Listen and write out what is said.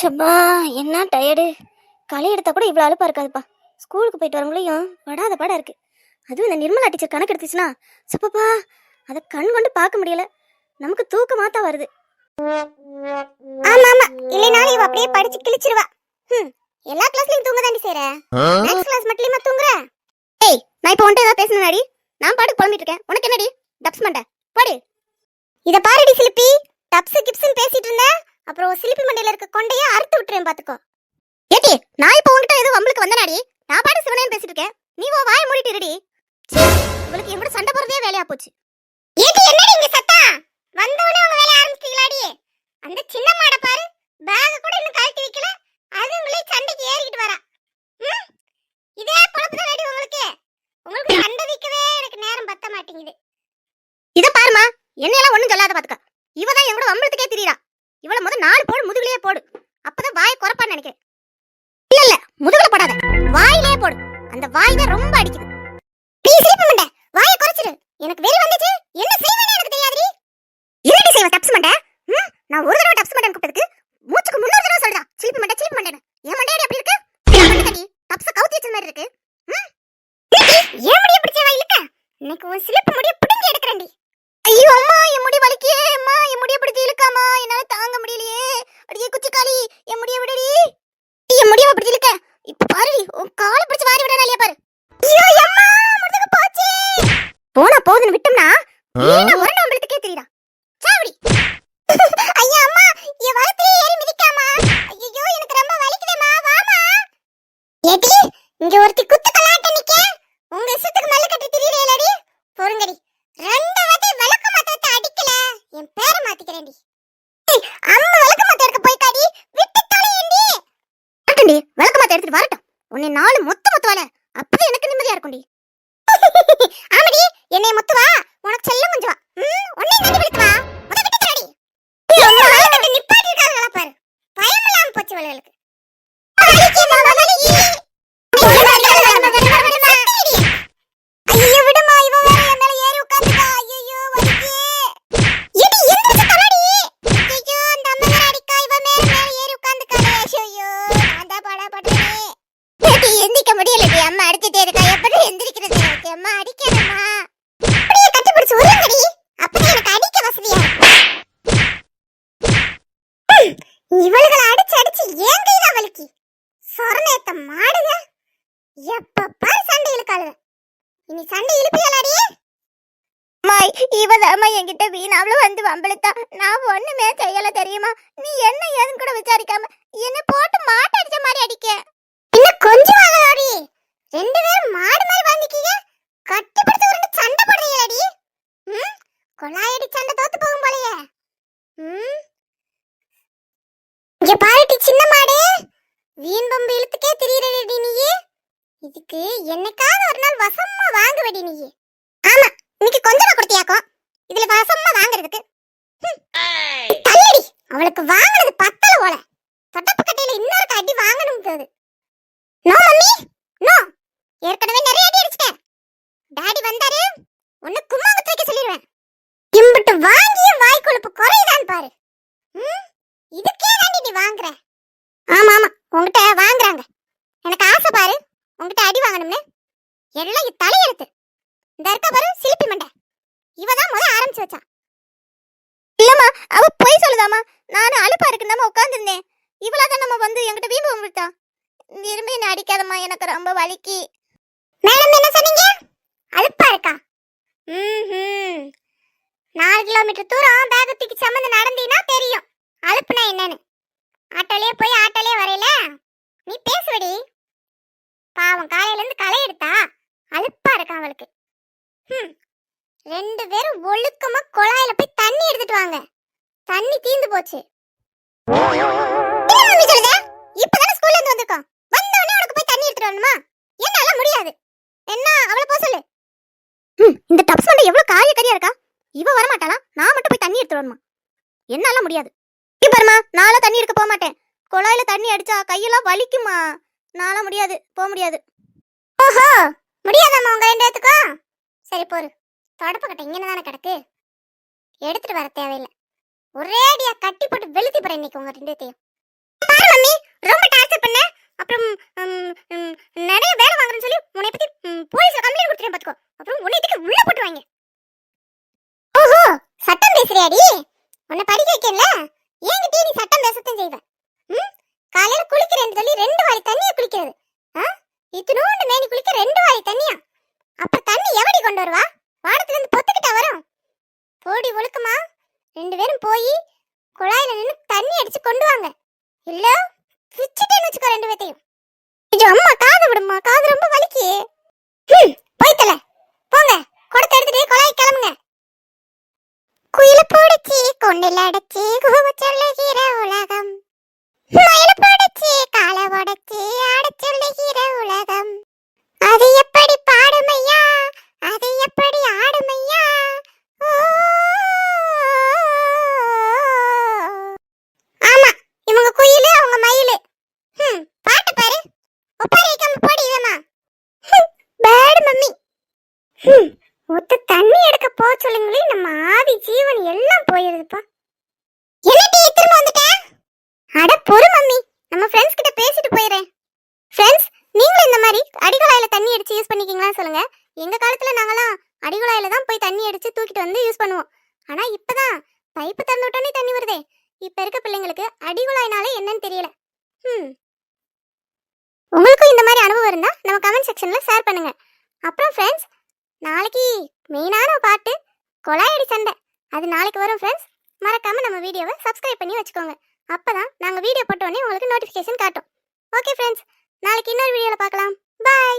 சப்பா என்ன டயர்டு களை எடுத்தா கூட இவ்வளோ அழுப்பா இருக்காதுப்பா. ஸ்கூலுக்கு போயிட்டு வரவங்களையும் படாத பாடா இருக்கு. அதுவும் இந்த நிர்மலா டீச்சர் கணக்கு எடுத்துச்சுன்னா சப்பப்பா அதை கண் கொண்டு பார்க்க முடியல. நமக்கு தூக்கமா தான் வருது. ஆமா ஆமா இல்லைனாலும் இவ அப்படியே படிச்சு கிழிச்சிருவா. ஹம், எல்லா கிளாஸ்லயும் தூங்க தாண்டி செய்ற மேக்ஸ் கிளாஸ் மட்டும் தூங்குற? ஏய் நான் இப்போ உன்ட்ட ஏதாவது பேசணும்னாடி நான் பாட்டுக்கு புலம்பிட்டு இருக்கேன். உனக்கு என்னடி? டப்ஸ் மண்டை. போடி. இத பாருடி சிலிப்பி. டப்ஸ் கிப்ஸ்னு பேசிட்டு இருந்தேன் அப்புறம் சிலிப்பி மண்டையில இருக்க கொண்டைய அறுத்து விட்டுறேன் பாத்துக்கோ. ஏட்டி நான் இப்போ உன்கிட்ட ஏதோ வம்பளுக்கு வந்தனாடி? நான் பாட்டு சிவனேன்னு பேசிட்டு இருக்கேன். நீ உன் வாயை மூடிட்டு இருடி. ச்சீ, இவளுக்கு சண்டை போறதே வேலையா போச்சு. ஏட்டி என்னடி இங்க சத்தா? வந்தவனே உங்க வேலைய ஆரம்பிச்சிட்டீங்களாடி? அந்த சின்ன மாட பாரு. பேக கூட இன்னும் கழட்டி வைக்கல. அதுங்களே சண்டைக்கு ஏறிக்கிட்டு வரா. இதே பொழப்பு தான் உங்களுக்கு. உங்களுக்கு சண்டை வைக்கவே எனக்கு நேரம் பத்த மாட்டேங்குது. இத பாருமா என்னையெல்லாம் ஒண்ணும் சொல்லாத பாத்துக்க. இவ தான் என் கூட வம்பளத்துக்கே திரியறா. இவ்வளவு முதல் நாலு போடு முதுகுலயே போடு. அப்பதான் வாயை குறைப்பான்னு நினைக்கிறேன். இல்ல இல்ல முதுகுல போடாத. வாயிலே போடு. அந்த வாய் தான் ரொம்ப அடிக்குது. நீ சிரிப்பு மண்ட. வாயை குறைச்சிரு. எனக்கு வெறி வந்துச்சு. என்ன செய்வேன்னு எனக்கு தெரியாதுடி. இரண்டு செய்வ டப்ஸ் மண்ட. நான் ஒரு தடவை டப்ஸ் மண்டன் கூப்பிட்டதுக்கு மூச்சுக்கு முன்னூறு தடவை சொல்றா. சிலிப்பி மண்ட சிலிப்பி மண்டன் என் மண்டையடி அப்படி இருக்கு? டப்ஸ் கவுத்தி வச்ச மாதிரி இருக்கு. ஏன் முடிய பிடிச்ச வாயிலுக்க இன்னைக்கு உன் சிலிப்பு முடிய பிடுங்கி எடுக்கிறேன்டி ஐயோ அம்மா என் முடி வலிக்கே அம்மா என் முடிய பிடிச்சி இழுக்காமா என்னால தாங்க முடியலையே குச்சிக்காளி என் முடிய விடுடி. என் முடிய பிடிச்சி இழுக்க இப்ப பாருடி உன் காலை பிடிச்சி வாரி விடறா இல்லையா பாரு. ஐயோ அம்மா முடிஞ்சு போச்சு. போனா போதுன்னு விட்டோம்னா வீணா உரண்ட உங்களுக்கு தெரியுதா? சாவடி ஐயா அம்மா என் வளத்திலே ஏறி மிதிக்காமா? ஐயோ எனக்கு ரொம்ப வலிக்குதேம்மா. வாமா. ஏடி இங்க ஒருத்தி குத்து கலாட்ட நிக்க. உங்க இஷ்டத்துக்கு மல்லு கட்டி திரியறேலடி பொறுங்கடி. ரெண்டு வாட்டி விளக்கு மாத்தத்தை அடிக்கல. என் பேரை மாத்திக்கிறேன்டி ஏய், அம்மா விளக்கு மாத்த எடுக்க போய்க்காடி விட்டு தொலையண்டி விளக்கமாத்த எடுத்துட்டு வரட்டும். உன்னை நாலு மொத்த மொத்தவால அப்பதான் எனக்கு நிம்மதியா இருக்கும்டி. ஆமாடி என்னை அம்மா அடிச்சிட்டே இருக்கா. எப்படி எந்திரிக்கிறது? எனக்கு அம்மா அடிக்கணுமா? அப்படியே கட்டி பிடிச்சு உருங்கடி அப்பதான் எனக்கு அடிக்க வசதியா இவளுகளை அடிச்சு அடிச்சு ஏன் கையில வலிக்கு? சொரணேத்த மாடுங்க எப்ப பார் சண்டை இழுக்காளுங்க இனி சண்டை இழுப்பியலாடி. மாய் இவதாம்மா என்கிட்ட வீணாவில வந்து வம்பளுத்தா நான் ஒண்ணுமே செய்யல தெரியுமா? நீ என்ன ஏதுன்னு கூட விசாரிக்காம என்ன போட்டு மாட்டு அடிச்ச மாதிரி அடிக்க இன்னும் கொஞ்சம் ஆகலாடி ரெண்டு பேரும் மாடு மாதிரி வாங்கிக்கீங்க கட்டி பிடிச்சு உருண்டு சண்டை போடுறீங்களாடி ம் கொள்ளாயடி சண்டை தோத்து போகும் போலயே ம் இங்க பாருடி சின்ன மாடு. வீண் பம்பு இழுத்துக்கே திரியறடி நீயே இதுக்கு என்னைக்காவது ஒரு நாள் வசமா வாங்குவடி நீயே ஆமா இன்னைக்கு கொஞ்சமா கொடுத்தியாக்கும் இதுல வசமா வாங்குறதுக்கு. தள்ளடி அவளுக்கு வாங்குனது பத்தல போல. தொட்டப்பு கட்டையில இன்னொரு அடி வாங்கணும் நோ மம்மி நோ. ஏற்கனவே நிறைய அடி அடிச்சிட்டேன். டாடி வந்தாரு உன்னை கும்மாங்குத்து வைக்க சொல்லிடுவேன் இம்புட்டு வாங்கிய வாய் கொழுப்பு குறையுதான் பாரு ம் இதுக்கே தாண்டி நீ வாங்குற ஆமா ஆமா உன்கிட்ட வாங்குறாங்க எனக்கு ஆசை பாரு உன்கிட்ட அடி வாங்கணும்னு எல்லாம் தலையெழுத்து. இந்த இருக்க பாரு சிலிப்பி மண்டை. இவதான் முத ஆரம்பிச்சு வச்சா இல்லம்மா அவ பொய் சொல்லுதாமா நானும் அழுப்பா இருக்குன்னு உட்காந்துருந்தேன் இவளா தான் நம்ம வந்து என்கிட்ட வீம்பு வந்துட்டா. திரும்பி என்ன அடிக்காதம்மா எனக்கு ரொம்ப வலிக்கு. மேடம் என்ன சொன்னீங்க? அழுப்பா இருக்கா? ம் நாலு கிலோமீட்டர் தூரம் பேக சம்மந்து நடந்தீங்கன்னா தெரியும். அழுப்புனா என்னன்னு. ஆட்டோலயே போய் ஆட்டோலயே வரையில நீ பேசுவடி பாவம் காலையில இருந்து களை எடுத்தா அலுப்பா இருக்கா அவளுக்கு ஹம். ரெண்டு பேரும் ஒழுக்கமா குழாயில போய் தண்ணி எடுத்துட்டு வாங்க தண்ணி தீந்து போச்சு. என்ன மம்மி சொல்லுத? இப்பதானே ஸ்கூல்ல இருந்து வந்திருக்கோம். வந்த உடனே உனக்கு போய் தண்ணி எடுத்துட்டு வரணுமா? என்னால முடியாது. என்ன அவளை போக சொல்லு. இந்த டப்ஸ் மண்டை எவ்வளவு காரிய கரியா இருக்கா? இவ வர மாட்டாளா நான் மட்டும் போய் தண்ணி எடுத்துட்டு வரணுமா? என்னால முடியாது. இங்க பாருமா நானும் தண்ணி எடுக்க போக மாட்டேன். குழாயில தண்ணி அடிச்சா கையெல்லாம் வலிக்குமா நாள முடியாது போக முடியாது. ஓஹோ முடியாதாம்மா உங்க ரெண்டு பேத்துக்கும்? சரி போரு. தொடப்பு கட்ட இங்கே தானே கிடக்கு. எடுத்துட்டு வர தேவையில்லை. ஒரேடியா கட்டி போட்டு வெளுத்தி போறேன் இன்னைக்கு உங்க ரெண்டு மம்மி ரொம்ப அப்புறம் பண்ண. அப்புறம் நிறைய வேலை வாங்குறேன்னு சொல்லி உன்னை பத்தி போலீஸ்ல கம்ப்ளைண்ட் கொடுத்துட்டேன் பாத்துக்கோ. அப்புறம் உன்னை இதுக்கு உள்ள போட்டுருவாங்க ஓஹோ சட்டம் பேசுறியாடி? உன்னை படிக்க வைக்கல? ஏங்கிட்டே நீ சட்டம் பேசத்தான் செய்வ? ம் காலையில குளிக்கிறேன்னு சொல்லி ரெண்டு வாளி தண்ணியை குளிக்கிறது. ஆ? இத்தினோண்டு மேனி குளிக்க ரெண்டு வாளி தண்ணியா? அப்ப தண்ணி எவடி கொண்டு வருவா? வானத்துல இருந்து பொத்துக்கிட்டா வரும். போடி ஒழுக்குமா. ரெண்டு பேரும் போய் குழாயில நின்னு தண்ணி அடிச்சு கொண்டு வாங்க. இல்ல பிச்சுட்டேன்னு வச்சுக்கோ ரெண்டு பேத்தையும். ஐயோ அம்மா காது விடுமா காது ரொம்ப வலிக்கு. போய் போய்த்தல போங்க குடத்தை எடுத்துட்டு குழாய் கிளம்புங்க. குயில போடுச்சு கொண்டில் அடைச்சு கூச்சொல்லுகிற உலகம். மயில போடு காலை உடைச்சு ஆடச்சொல்லுகிற உலகம் அது எப்படி பாடுமையா அது எப்படி ஆடுமையா ஓ. ஆமா இவங்க குயிலு அவங்க மயிலு ஹம், பாட்டு பாரு ஒப்பாரி வைக்காம போடி இவமா பேடு மம்மி ஹம், ஒத்த தண்ணி எடுக்க போக சொல்லுங்களே நம்ம ஆதி ஜீவன் எல்லாம் போயிருதுப்பா என்னடி திரும்ப வந்துட்டேன் அட பொறு மம்மி நம்ம ஃப்ரெண்ட்ஸ் கிட்ட பேசிட்டு போயிடுறேன் ஃப்ரெண்ட்ஸ் நீங்களும் இந்த மாதிரி அடிகுழாயில தண்ணி அடிச்சு யூஸ் பண்ணிக்கீங்களா சொல்லுங்க. எங்க காலத்துல நாங்கலாம் அடிகுழாயில தான் போய் தண்ணி அடிச்சு தூக்கிட்டு வந்து யூஸ் பண்ணுவோம். ஆனா இப்பதான் பைப்பு திறந்து விட்டோன்னே தண்ணி வருதே. இப்ப இருக்க பிள்ளைங்களுக்கு அடிகுழாய்னாலே என்னன்னு தெரியல. ம் உங்களுக்கும் இந்த மாதிரி அனுபவம் இருந்தா நம்ம கமெண்ட் செக்ஷன்ல ஷேர் பண்ணுங்க. அப்புறம் ஃப்ரெண்ட்ஸ் நாளைக்கு மெயினான பாட்டு கொலாயடி சண்டை. அது நாளைக்கு வரும் ஃப்ரெண்ட்ஸ் மறக்காம நம்ம வீடியோவை சப்ஸ்கிரைப் பண்ணி வச்சுக்கோங்க. அப்பதான் நாங்க வீடியோ போட்டோடனே உங்களுக்கு நோட்டிஃபிகேஷன் காட்டும். ஓகே ஃப்ரெண்ட்ஸ் நாளைக்கு இன்னொரு வீடியோவில் பார்க்கலாம். பாய்